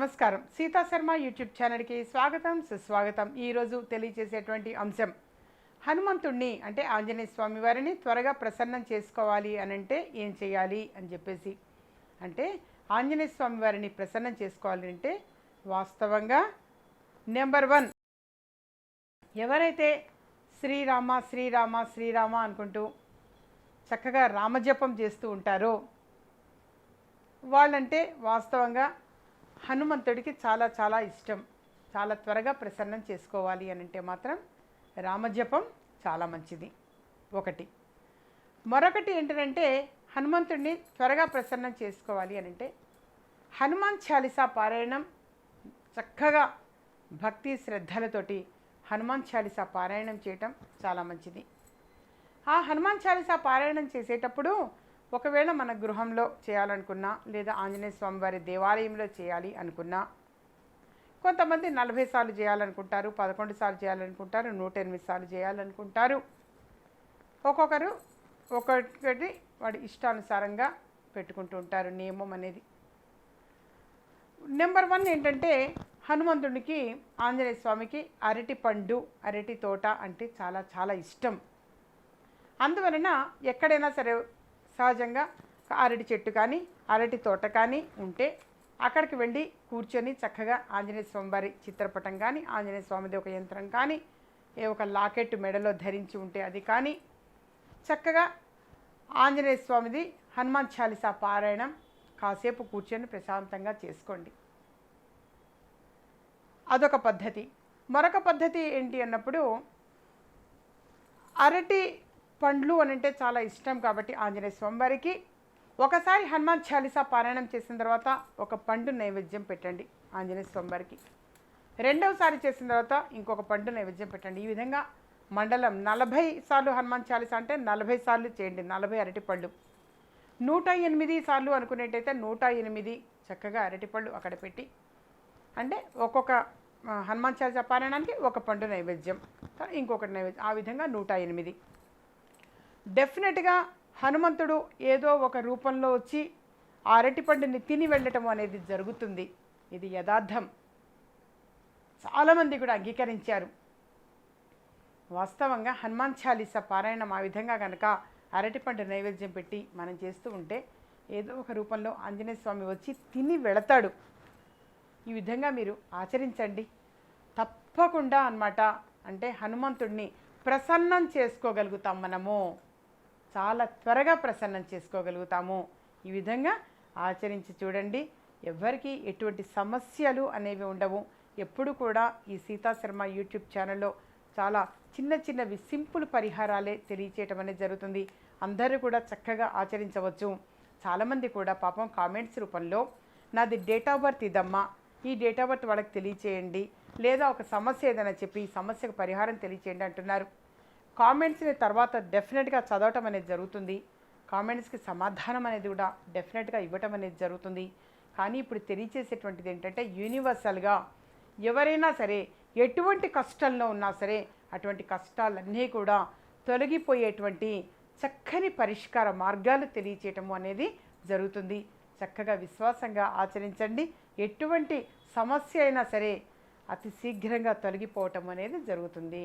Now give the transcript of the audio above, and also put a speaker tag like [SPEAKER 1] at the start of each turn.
[SPEAKER 1] నమస్కారం. సీతా శర్మ యూట్యూబ్ ఛానల్కి స్వాగతం సుస్వాగతం. ఈరోజు తెలియజేసేటువంటి అంశం హనుమంతుణ్ణి అంటే ఆంజనేయ స్వామి వారిని త్వరగా ప్రసన్నం చేసుకోవాలి అని అంటే ఏం చేయాలి అని చెప్పేసి. అంటే ఆంజనేయ స్వామి వారిని ప్రసన్నం చేసుకోవాలి అంటే వాస్తవంగా నెంబర్ వన్ ఎవరైతే శ్రీరామ శ్రీరామ శ్రీరామ అనుకుంటూ చక్కగా రామజపం చేస్తూ ఉంటారో వాళ్ళంటే వాస్తవంగా హనుమంతుడికి చాలా చాలా ఇష్టం. చాలా త్వరగా ప్రసన్నం చేసుకోవాలి అని అంటే మాత్రం రామజపం చాలా మంచిది. ఒకటి. మరొకటి ఏంటంటే హనుమంతుడిని త్వరగా ప్రసన్నం చేసుకోవాలి అని అంటే హనుమాన్ చాలీసా పారాయణం చక్కగా భక్తి శ్రద్ధలతోటి హనుమాన్ చాలీసా పారాయణం చేయటం చాలా మంచిది. ఆ హనుమాన్ చాలీసా పారాయణం చేసేటప్పుడు ఒకవేళ మన గృహంలో చేయాలనుకున్నా లేదా ఆంజనేయ స్వామివారి దేవాలయంలో చేయాలి అనుకున్నా కొంతమంది నలభై సార్లు చేయాలనుకుంటారు పదకొండు సార్లు చేయాలనుకుంటారు నూట ఎనిమిది సార్లు చేయాలనుకుంటారు. ఒక్కొక్కరు ఒక్కొక్కటి వాడి ఇష్టానుసారంగా పెట్టుకుంటూ ఉంటారు నియమం అనేది. నెంబర్ వన్ ఏంటంటే హనుమంతుడికి ఆంజనేయ స్వామికి అరటి పండు అరటి తోట అంటే చాలా చాలా ఇష్టం. అందువలన ఎక్కడైనా సరే సహజంగా అరటి చెట్టు కానీ అరటి తోట కానీ ఉంటే అక్కడికి వెళ్ళి కూర్చొని చక్కగా ఆంజనేయ స్వామి వారి చిత్రపటం కానీ ఆంజనేయ స్వామిది ఒక యంత్రం కానీ ఏ ఒక లాకెట్ మెడలో ధరించి ఉంటే అది కానీ చక్కగా ఆంజనేయ స్వామిది హనుమాన్ చాలీసా పారాయణం కాసేపు కూర్చొని ప్రశాంతంగా చేసుకోండి. అదొక పద్ధతి. మరొక పద్ధతి ఏంటి అన్నప్పుడు అరటి పండ్లు అని అంటే చాలా ఇష్టం కాబట్టి ఆంజనేయ స్వామి వారికి. ఒకసారి హనుమాన్ చాలీసా పారాయణం చేసిన తర్వాత ఒక పండు నైవేద్యం పెట్టండి ఆంజనేయ స్వామి వారికి. రెండవసారి చేసిన తర్వాత ఇంకొక పండు నైవేద్యం పెట్టండి. ఈ విధంగా మండలం నలభై సార్లు హనుమాన్ చాలీసా అంటే నలభై సార్లు చేయండి. నలభై అరటిపళ్ళు నూట ఎనిమిది సార్లు అనుకునేటైతే నూట ఎనిమిది చక్కగా అరటిపళ్ళు అక్కడ పెట్టి అంటే ఒక్కొక్క హనుమాన్ చాలీసా పారాయణానికి ఒక పండు నైవేద్యం. ఇంకొకటి నైవేద్యం. ఆ విధంగా నూట ఎనిమిది. డెఫినెట్గా హనుమంతుడు ఏదో ఒక రూపంలో వచ్చి ఆ అరటిపండుని తిని వెళ్ళటం అనేది జరుగుతుంది. ఇది యథార్థం. చాలామంది కూడా అంగీకరించారు. వాస్తవంగా హనుమాన్ చాలీస పారాయణం ఆ విధంగా కనుక అరటిపండు నైవేద్యం పెట్టి మనం చేస్తూ ఉంటే ఏదో ఒక రూపంలో ఆంజనేయ స్వామి వచ్చి తిని వెళతాడు. ఈ విధంగా మీరు ఆచరించండి. తప్పకుండా అన్నమాట. అంటే హనుమంతుడిని ప్రసన్నం చేసుకోగలుగుతాం మనము. చాలా త్వరగా ప్రసన్నం చేసుకోగలుగుతాము. ఈ విధంగా ఆచరించి చూడండి. ఎవ్వరికీ ఎటువంటి సమస్యలు అనేవి ఉండవు. ఎప్పుడు కూడా ఈ సీతా శర్మ యూట్యూబ్ ఛానల్లో చాలా చిన్న చిన్నవి సింపుల్ పరిహారాలే తెలియచేయటం అనేది జరుగుతుంది. అందరూ కూడా చక్కగా ఆచరించవచ్చు. చాలామంది కూడా పాపం కామెంట్స్ రూపంలో నాది డేట్ ఆఫ్ బర్త్ ఇదమ్మా ఈ డేట్ ఆఫ్ బర్త్ వాళ్ళకి తెలియచేయండి. లేదా ఒక సమస్య ఏదైనా చెప్పి ఈ సమస్యకు పరిహారం తెలియచేయండి అంటున్నారు. కామెంట్స్ని తర్వాత డెఫినెట్గా చదవటం అనేది జరుగుతుంది. కామెంట్స్కి సమాధానం అనేది కూడా డెఫినెట్గా ఇవ్వటం అనేది జరుగుతుంది. కానీ ఇప్పుడు తెలియచేసేటువంటిది ఏంటంటే యూనివర్సల్గా ఎవరైనా సరే ఎటువంటి కష్టంలో ఉన్నా సరే అటువంటి కష్టాలన్నీ కూడా తొలగిపోయేటువంటి చక్కని పరిష్కార మార్గాలు తెలియచేయటము అనేది జరుగుతుంది. చక్కగా విశ్వాసంగా ఆచరించండి. ఎటువంటి సమస్య అయినా సరే అతి శీఘ్రంగా తొలగిపోవటం అనేది జరుగుతుంది.